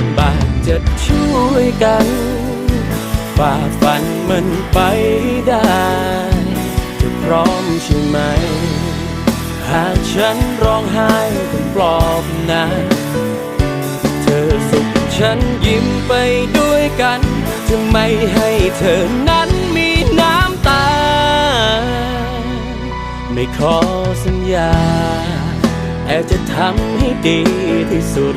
ำบากจะช่วยกัน ฝ่าฟันมันไปได้จะพร้อมใช่ไหม หากฉันร้องไห้ต้องปลอบนะเธอสุขฉันยิ้มไปด้วยกัน จะไม่ให้เธอนั้นมีน้ำตา ไม่ขอสัญญาแต่จะทำให้ดีที่สุด